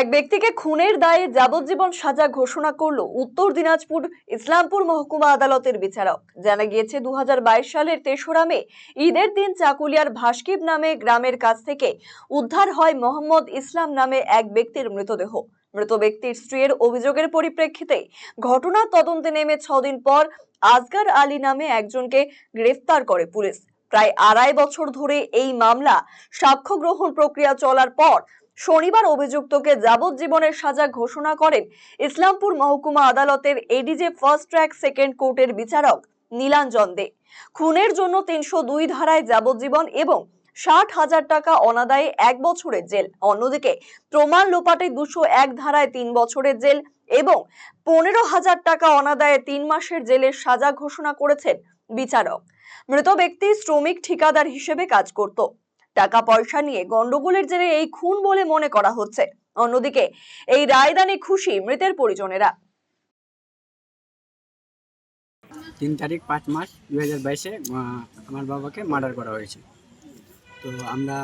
এক ব্যক্তিকে খুনের দায়ে যাবজ্জীবন সাজা ঘোষণা করল উত্তর দিনাজপুর ইসলামপুর মহকুমা আদালতের বিচারক। জানা গিয়েছে, দুহাজার বাইশ সালের তেসরা মে, ঈদের দিন চাকুলিয়ার ভাস্কিব নামে গ্রামের কাছ থেকে উদ্ধার হয় মোহাম্মদ ইসলাম নামে এক ব্যক্তির মৃতদেহ। মৃত ব্যক্তির স্ত্রীর অভিযোগের পরিপ্রেক্ষিতে ঘটনা তদন্তে নেমে ছদিন পর আজগার আলী নামে একজনকে গ্রেফতার করে পুলিশ। প্রায় আড়াই বছর ধরে এই মামলা সাক্ষ্য গ্রহণ প্রক্রিয়া চলার পর শনিবার অভিযুক্তকে যাবজ্জীবনের সাজা ঘোষণা করেন ইসলামপুর মহকুমা আদালতের এডিজে ফার্স্ট ট্র্যাক সেকেন্ড কোর্টের বিচারক নীলাঞ্জন দে। খুনের জন্য তিনশো দুই ধারায় যাবজ্জীবন এবং ষাট হাজার টাকা অনাদায়ে এক বছরের জেল। অন্যদিকে প্রমাণ লোপাটে দুশো এক ধারায় তিন বছরের জেল এবং পনেরো হাজার টাকা অনাদায়ে তিন মাসের জেলের সাজা ঘোষণা করেছেন বিচারক। মৃত ব্যক্তি শ্রমিক ঠিকাদার হিসেবে কাজ করত। টাকা পয়সা নিয়ে গন্ডগোলের জেরে এই খুন বলে মনে করা হচ্ছে। অন্যদিকে, এই রায়দানে খুশি মৃতের পরিজনেরা। তিন তারিখ পাঁচ মাস দু হাজার বাইশে আমার বাবাকে মার্ডার করা হয়েছে। তো আমরা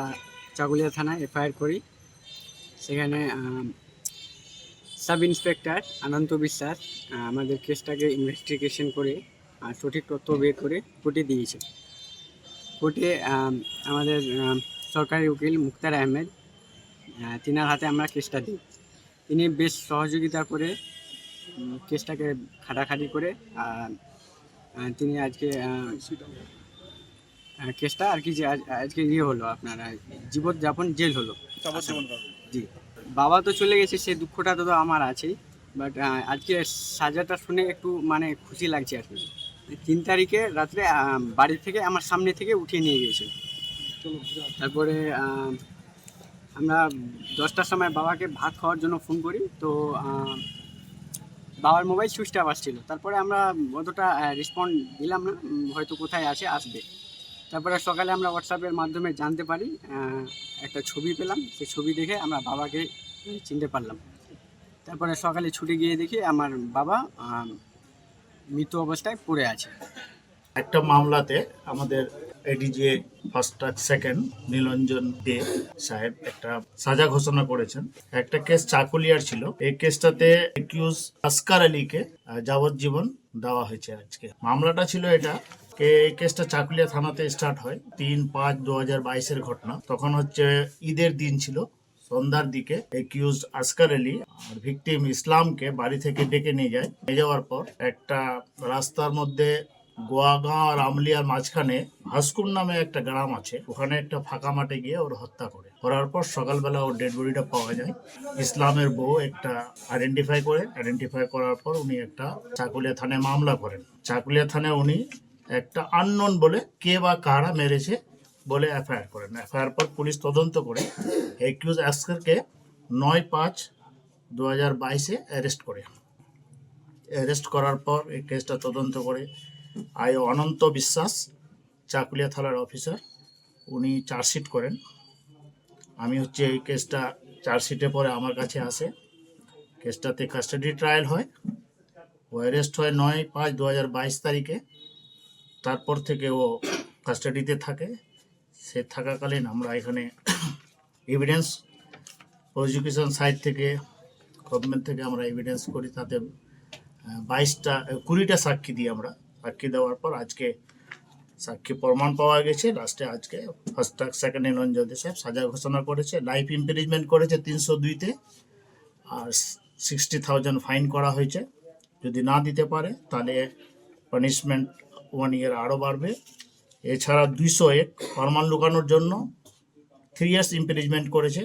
চাকুলিয়া থানায় এফআইআর করি। সেখানে সাব ইন্সপেক্টর অনন্ত বিশ্বাস আমাদের কেসটাকে ইনভেস্টিগেশন করে সঠিক তথ্য বের করে কোর্টে দিয়েছে। কোর্টে আমাদের সরকারি উকিল মুক্তার আহমেদ আহ, তিনার হাতে আমরা কেসটা দিই। তিনি বেশ সহযোগিতা করে কেসটাকে খাটাখাটি করে তিনি আজকে কেসটা আর কি যে আজকে ইয়ে হলো আপনার জীবনযাপন জেল হলো। জি। বাবা তো চলে গেছে সে দুঃখটা তো আমার আছেই বাট আজকে সাজাটা শুনে একটু মানে খুশি লাগছে আর কি। তিন তারিখে রাত্রে বাড়ি থেকে আমার সামনে থেকে উঠিয়ে নিয়ে গিয়েছিল। তারপরে আমরা দশটার সময় বাবাকে ভাত খাওয়ার জন্য ফোন করি। তো বাবার মোবাইল সুইচ অফ আসছিল তারপরে আমরা অতটা রেসপন্ড দিলাম না হয়তো কোথায় আছে, আসবে। তারপরে সকালে আমরা হোয়াটসঅ্যাপের মাধ্যমে জানতে পারি একটা ছবি পেলাম। সেই ছবি দেখে আমরা বাবাকে চিনতে পারলাম। তারপরে সকালে ছুটে গিয়ে দেখি আমার বাবা মৃত অবস্থায় পড়ে আছে। একটা মামলাতে আমাদের ADJ fast track second Nilanjan De সাহেব একটা সাজা ঘোষণা করেছেন। একটা কেস চাকুলিয়ার ছিল। এই কেসটাতে একিউজ আসকার আলীকে যাবজ্জীবন দেওয়া হয়েছে আজকে। মামলাটা ছিল এটা এই কেসটা চাকুলিয়া থানাতে স্টার্ট হয়। তিন পাঁচ দু হাজার বাইশের ঘটনা। তখন হচ্ছে ঈদের দিন ছিল। সন্ধ্যার দিকে একিউজ আসকার আলী আর ভিকটিম ইসলামকে বাড়ি থেকে ডেকে নিয়ে যায়। নিয়ে যাওয়ার পর একটা রাস্তার মধ্যে গোয়াগাঁ আর আমলিয়ার মাঝখানে ভাস্কুর নামে একটা গ্রাম আছে। ওখানে একটা ফাঁকা মাঠে গিয়ে ওর হত্যা করে। করার পর সকালবেলা ওর ডেড বডিটা পাওয়া যায়। ইসলামের বউ একটা আইডেন্টিফাই করে। আইডেন্টিফাই করার পর উনি একটা চাকুলিয়া থানায় মামলা করেন। চাকুলিয়া থানায় উনি একটা আননোন বলে কে বা কারা মেরেছে বলে এফআইআর করেন। এফআইআর পর পুলিশ তদন্ত করে একিউজ অ্যাস্কারকে নয় পাঁচ দু হাজার বাইশে অ্যারেস্ট করে। অ্যারেস্ট করার পর এই কেসটা তদন্ত করে। আই অনন্ত বিশ্বাস, চাকুলিয়া থানার অফিসার উনি চার্জশিট করেন। আমি হচ্ছে এই কেসটা চার্জশিটে পরে আমার কাছে আসে। কেসটাতে কাস্টাডি ট্রায়াল হয়। ও অ্যারেস্ট হয় নয় পাঁচ দু তারিখে। তারপর থেকে ও কাস্টাডিতে থাকে। সে থাকাকালীন আমরা এখানে এভিডেন্স প্রসিকিউশন সাইড থেকে গভর্নমেন্ট থেকে আমরা এভিডেন্স করি, তাতে বাইশটা কুড়িটা সাক্ষী দিই আমরা। সাক্ষী দেওয়ার পর আজকে সাক্ষী প্রমাণ পাওয়া গেছে। লাস্টে আজকে ফার্স্ট ট্রাক সেকেন্ড নিরঞ্জন সাহেব সাজা ঘোষণা করেছে লাইফ ইমপ্রিজমেন্ট করেছে তিনশো দুইতে আর সিক্সটি থাউজেন্ড ফাইন করা হয়েছে। যদি না দিতে পারে, তাহলে পানিশমেন্ট ওয়ান ইয়ার আরও বাড়বে। এছাড়া দুইশো এক ফরমান লুকানোর জন্য থ্রি ইয়ার্স ইম্পেরিজমেন্ট করেছে।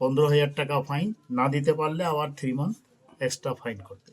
পনেরো হাজার টাকা ফাইন না দিতে পারলে আবার থ্রি মান্থ এক্সট্রা ফাইন করতে।